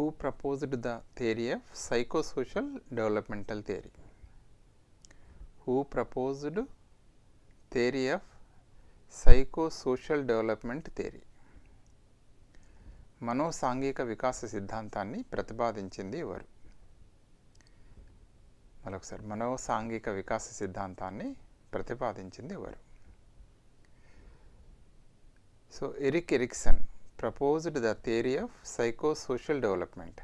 who proposed the theory of psychosocial developmental theory who proposed theory of psychosocial development theory మనోసాంఘిక వికాస సిద్ధాంతాన్ని ప్రతిపాదించింది ఎవరు మరొకసారి మనోసాంఘిక వికాస సిద్ధాంతాన్ని ప్రతిపాదించింది ఎవరు so Eric Erikson proposed the theory of psychosocial development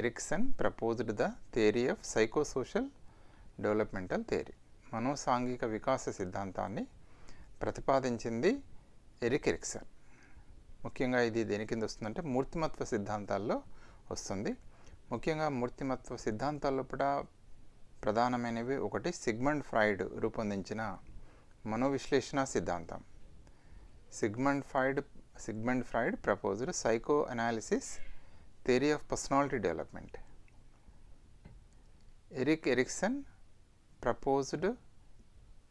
Erikson proposed the theory of psychosocial developmental theory మనోసాంఘిక వికాస సిద్ధాంతాన్ని ప్రతిపాదించింది ఎరిక్ ఎరిక్సన్ ముఖ్యంగా ఇది దేని కింద వస్తుందంటే మూర్తిమత్వ సిద్ధాంతాల్లో వస్తుంది. ముఖ్యంగా మూర్తిమత్వ సిద్ధాంతాల్లో కూడా ప్రధానమైనవి ఒకటి సిగ్మండ్ ఫ్రాయిడ్ రూపొందించిన మనోవిశ్లేషణ సిద్ధాంతం. Sigmund Freud Sigmund Freud proposed psychoanalysis theory of personality development Eric Erikson proposed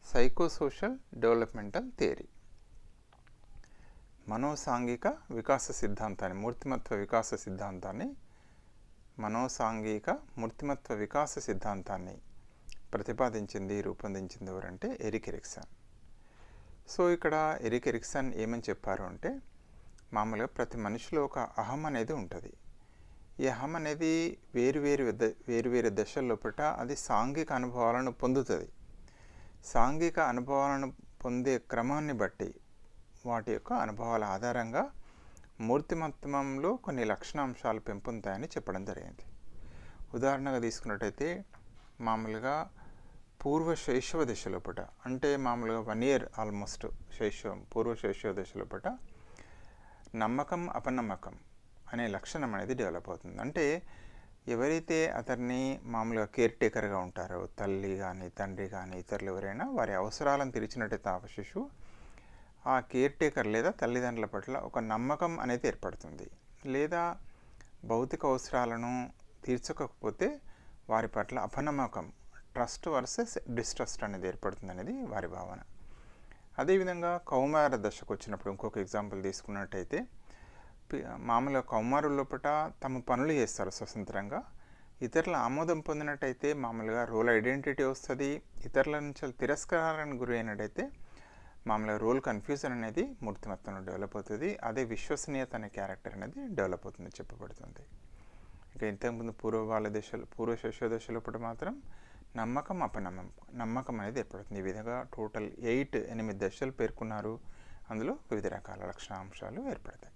psychosocial developmental theory మనోసాంఘిక వికాస సిద్ధాంతాన్ని మూర్తిమత్వ వికాస సిద్ధాంతాన్ని మనోసాంఘిక మూర్తిమత్వ వికాస సిద్ధాంతాన్ని ప్రతిపాదించింది రూపొందించింది ఎవరంటే ఎరిక్ ఎరిక్సన్ సో ఇక్కడ ఎరిక్ ఎరిక్సన్ ఏమని చెప్పారు అంటే మామూలుగా ప్రతి మనిషిలో ఒక అహం అనేది ఉంటుంది. ఈ అహం అనేది వేరు వేరు వేరు వేరు అది సాంఘిక అనుభవాలను పొందుతుంది. సాంఘిక అనుభవాలను పొందే క్రమాన్ని బట్టి వాటి యొక్క అనుభవాల ఆధారంగా మూర్తిమత్వంలో కొన్ని లక్షణాంశాలు పెంపొందుతాయని చెప్పడం జరిగింది. ఉదాహరణగా తీసుకున్నట్టయితే మామూలుగా పూర్వ శైశవ దశలోపట అంటే మామూలుగా వన్ ఇయర్ ఆల్మోస్ట్ శైశవం పూర్వ శైశవ దశలోపట నమ్మకం అపనమ్మకం అనే లక్షణం అనేది డెవలప్ అవుతుంది. అంటే ఎవరైతే అతన్ని మామూలుగా కేర్ టేకర్గా ఉంటారో తల్లి కానీ తండ్రి కానీ ఇతరులు ఎవరైనా వారి అవసరాలను తీర్చినట్టయితే ఆ శిశువు ఆ కేర్ టేకర్ లేదా తల్లిదండ్రుల పట్ల ఒక నమ్మకం అనేది ఏర్పడుతుంది. లేదా భౌతిక అవసరాలను తీర్చకపోతే వారి పట్ల అపనమ్మకం ట్రస్ట్ వర్సెస్ డిస్ట్రస్ట్ అనేది ఏర్పడుతుంది అనేది వారి భావన. అదేవిధంగా కౌమార దశకు వచ్చినప్పుడు ఇంకొక ఎగ్జాంపుల్ తీసుకున్నట్టయితే మామూలుగా కౌమారు లోపల తమ పనులు చేస్తారు స్వతంత్రంగా. ఇతరుల ఆమోదం పొందినట్టయితే మామూలుగా రోల్ ఐడెంటిటీ వస్తుంది. ఇతరుల నుంచి తిరస్కారానికి గురి అయినట్టయితే మామూలుగా రోల్ కన్ఫ్యూజన్ అనేది మూర్తిమత్వంలో డెవలప్ అవుతుంది. అదే విశ్వసనీయత అనే క్యారెక్టర్ అనేది డెవలప్ అవుతుంది చెప్పబడుతుంది. ఇక ఇంతకుముందు పూర్వ వాళ్ళ దశలు పూర్వ శిశు దశలోపటి మాత్రం నమ్మకం అపనమ్మకం నమ్మకం అనేది ఏర్పడుతుంది. ఈ విధంగా టోటల్ ఎయిట్ ఎనిమిది దశలు పేర్కొన్నారు. అందులో వివిధ రకాల లక్షణాంశాలు ఏర్పడతాయి.